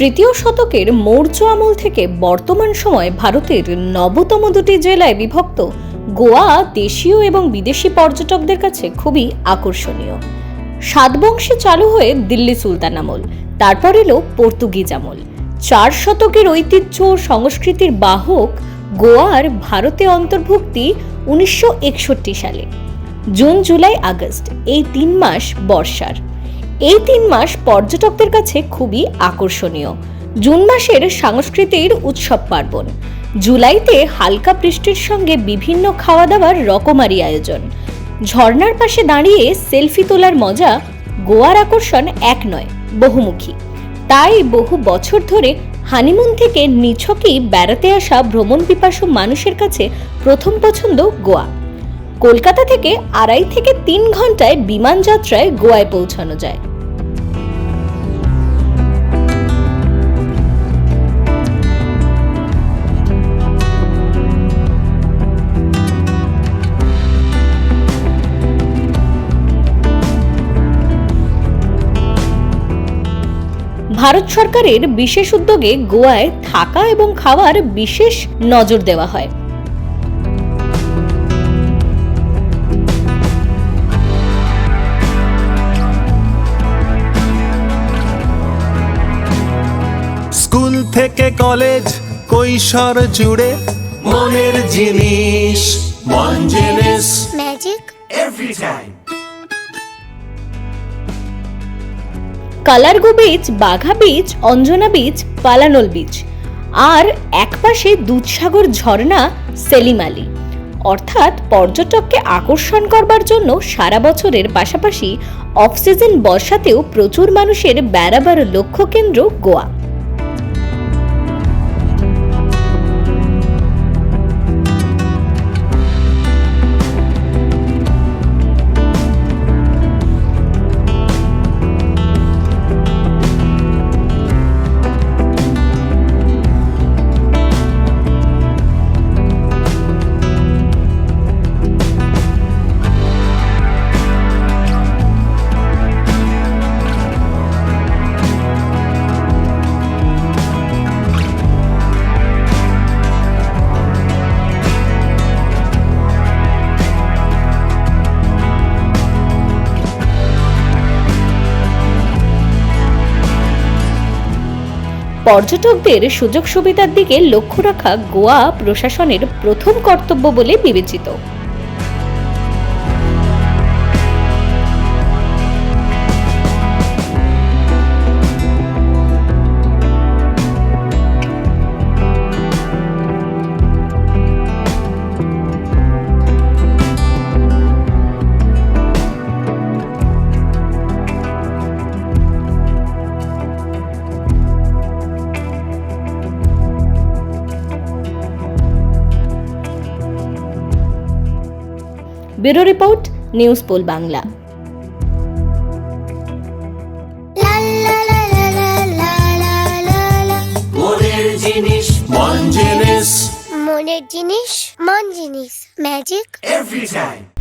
তৃতীয় শতকের মৌর্য আমল থেকে বর্তমান সময় ভারতের নবতম দুটি জেলায় বিভক্ত, গোয়া দেশীয় এবং বিদেশি পর্যটকদের কাছে খুবই আকর্ষণীয়। সাত বংশে চালু হয়ে দিল্লি সুলতান আমল, তারপর এলো পর্তুগিজ আমল। চার শতকের ঐতিহ্য ও সংস্কৃতির বাহক গোয়ার ভারতে অন্তর্ভুক্তি উনিশশো একষট্টি সালে জুন জুলাই আগস্ট, এই তিন মাস বর্ষার। এই তিন মাস পর্যটকদের কাছে খুবই আকর্ষণীয়। জুন মাসের সাংস্কৃতিক উৎসব পার্বণ। জুলাইতে হালকা বৃষ্টির সঙ্গে বিভিন্ন খাওয়া দাওয়ার রকমারি আয়োজন। ঝর্ণার পাশে দাঁড়িয়ে সেলফি তোলার মজা গোয়ার আকর্ষণ এক নয়, বহুমুখী। তাই বহু বছর ধরে হানিমুন থেকে নিছকই বেড়াতে আসা ভ্রমণ পিপাসু মানুষের কাছে প্রথম পছন্দ গোয়া। কলকাতা থেকে আড়াই থেকে তিন ঘন্টায় বিমান যাত্রায় গোয়ায় পৌঁছানো যায়। ভারত সরকারের বিশেষ উদ্যোগে গোয়ায় থাকা এবং খাওয়ার বিশেষ নজর দেওয়া হয়। স্কুল থেকে কলেজ কৈশোর জুড়ে মনের জিনিস মন জিনিস magic every time কালারগো beach, Baga beach, Anjuna beach, Palolem beach. আর একপাশে দুধসাগর ঝর্ণা, সেলিম আলী। অর্থাৎ পর্যটককে আকর্ষণ করবার জন্য সারা বছরের পাশাপাশি অক্সিজেন সিজন বর্ষাতেও প্রচুর মানুষের বেড়াবার লক্ষ্য কেন্দ্র গোয়া। পর্যটকদের সুযোগ সুবিধার দিকে লক্ষ্য রাখা গোয়া প্রশাসনের প্রথম কর্তব্য বলে বিবেচিত। Bureau report news pole Bangla. জিনিস মন জিনিস। মনের জিনিস মন জিনিস। Magic every time